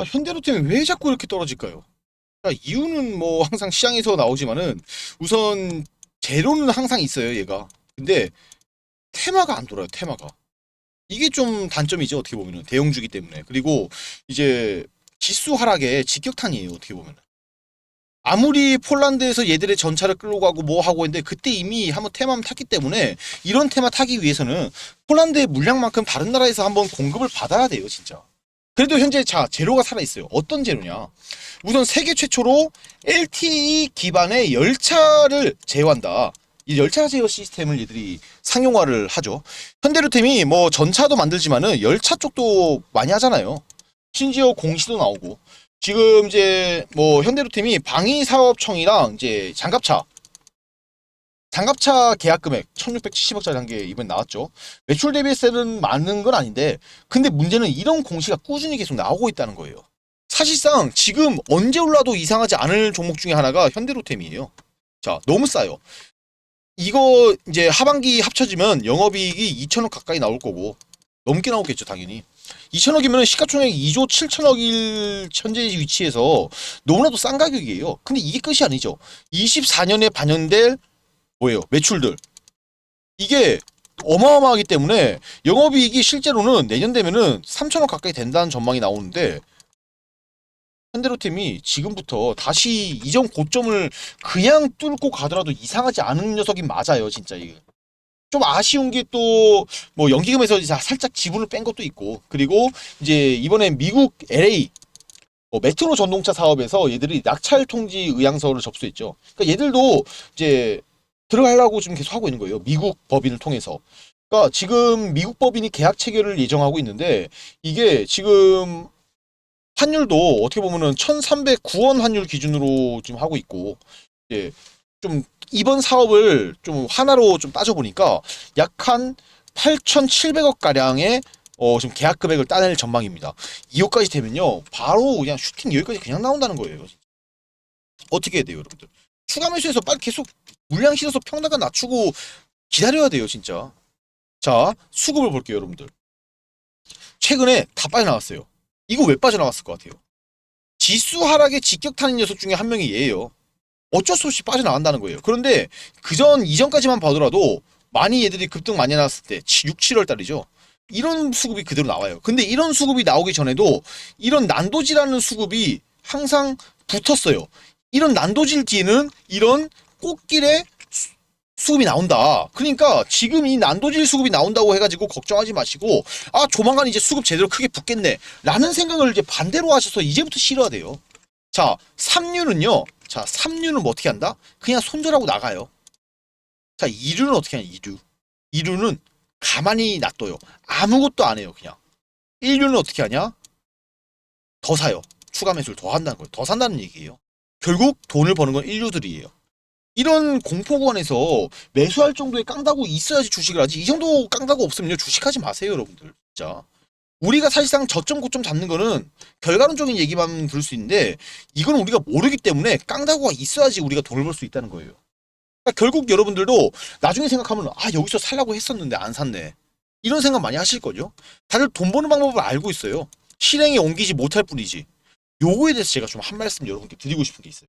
아, 현대로템이 왜 자꾸 이렇게 떨어질까요? 자, 이유는 뭐 항상 시장에서 나오지만은 우선 재료는 항상 있어요, 얘가. 근데 테마가 안 돌아요, 테마가. 이게 좀 단점이죠, 어떻게 보면은. 대형주기 때문에. 그리고 이제 지수 하락의 직격탄이에요, 어떻게 보면은. 아무리 폴란드에서 얘들의 전차를 끌고 가고 뭐 하고 했는데 그때 이미 한번 테마만 탔기 때문에 이런 테마 타기 위해서는 폴란드의 물량만큼 다른 나라에서 한번 공급을 받아야 돼요, 진짜. 그래도 현재 자 재료가 살아 있어요. 어떤 재료냐? 우선 세계 최초로 LTE 기반의 열차를 제어한다. 이 열차 제어 시스템을 이들이 상용화를 하죠. 현대로템이 뭐 전차도 만들지만은 열차 쪽도 많이 하잖아요. 심지어 공시도 나오고 지금 이제 뭐 현대로템이 방위사업청이랑 이제 장갑차 장갑차 계약 금액 1670억짜리 한게 이번에 나왔죠. 매출 대비세는 많은 건 아닌데 근데 문제는 이런 공시가 꾸준히 계속 나오고 있다는 거예요. 사실상 지금 언제 올라도 이상하지 않을 종목 중에 하나가 현대로템이에요. 자, 너무 싸요. 이거 이제 하반기 합쳐지면 영업이익이 2천억 가까이 나올 거고 넘게 나오겠죠, 당연히. 2천억이면 시가총액 2조 7천억일 현재 위치에서 너무나도 싼 가격이에요. 근데 이게 끝이 아니죠. 24년에 반영될 뭐예요? 매출들. 이게 어마어마하기 때문에 영업이익이 실제로는 내년 되면은 3천억 가까이 된다는 전망이 나오는데 현대로템이 지금부터 다시 이전 고점을 그냥 뚫고 가더라도 이상하지 않은 녀석이 맞아요, 진짜 이게. 좀 아쉬운 게 또 뭐 연기금에서 이제 살짝 지분을 뺀 것도 있고 그리고 이제 이번에 미국 LA 뭐 메트로 전동차 사업에서 얘들이 낙찰 통지 의향서를 접수했죠. 그러니까 얘들도 이제 들어가려고 지금 계속 하고 있는 거예요. 미국 법인을 통해서. 그러니까 지금 미국 법인이 계약 체결을 예정하고 있는데 이게 지금 환율도 어떻게 보면은 1,309원 환율 기준으로 지금 하고 있고 예. 좀 이번 사업을 좀 하나로 좀 따져 보니까 약 한 8,700억 가량의 어 지금 계약 금액을 따낼 전망입니다. 2호까지 되면요. 바로 그냥 슈팅 여기까지 그냥 나온다는 거예요. 어떻게 해야 돼요, 여러분들? 추가 매수해서 빨리 계속 물량 실어서 평단가 낮추고 기다려야 돼요, 진짜. 자, 수급을 볼게요, 여러분들. 최근에 다 빠져나왔어요. 이거 왜 빠져나왔을 것 같아요? 지수 하락에 직격탄인 녀석 중에 한 명이 얘예요. 어쩔 수 없이 빠져나간다는 거예요. 그런데 그전 이전까지만 봐더라도 많이 얘들이 급등 많이 나왔을 때 6, 7월 달이죠. 이런 수급이 그대로 나와요. 근데 이런 수급이 나오기 전에도 이런 난도질하는 수급이 항상 붙었어요. 이런 난도질 뒤에는 이런 꽃길에 수- 수급이 나온다. 그러니까 지금 이 난도질 수급이 나온다고 해가지고 걱정하지 마시고 아 조만간 이제 수급 제대로 크게 붙겠네 라는 생각을 이제 반대로 하셔서 이제부터 싫어야 돼요. 자 3류는요. 자 3류는 뭐 어떻게 한다? 그냥 손절하고 나가요. 자 2류는 어떻게 하냐 2류. 2류는 가만히 놔둬요. 아무것도 안 해요 그냥. 1류는 어떻게 하냐? 더 사요. 추가 매수를 더 한다는 거예요. 더 산다는 얘기예요. 결국 돈을 버는 건 1류들이에요. 이런 공포구간에서 매수할 정도의 깡다구 있어야지 주식을 하지. 이 정도 깡다구 없으면요 주식하지 마세요, 여러분들. 진짜. 우리가 사실상 저점 고점 잡는 거는 결과론적인 얘기만 들을 수 있는데 이거는 우리가 모르기 때문에 깡다구가 있어야지 우리가 돈을 벌 수 있다는 거예요. 그러니까 결국 여러분들도 나중에 생각하면 아 여기서 살라고 했었는데 안 샀네. 이런 생각 많이 하실 거죠. 다들 돈 버는 방법을 알고 있어요. 실행에 옮기지 못할 뿐이지. 요거에 대해서 제가 좀 한 말씀 여러분께 드리고 싶은 게 있어요.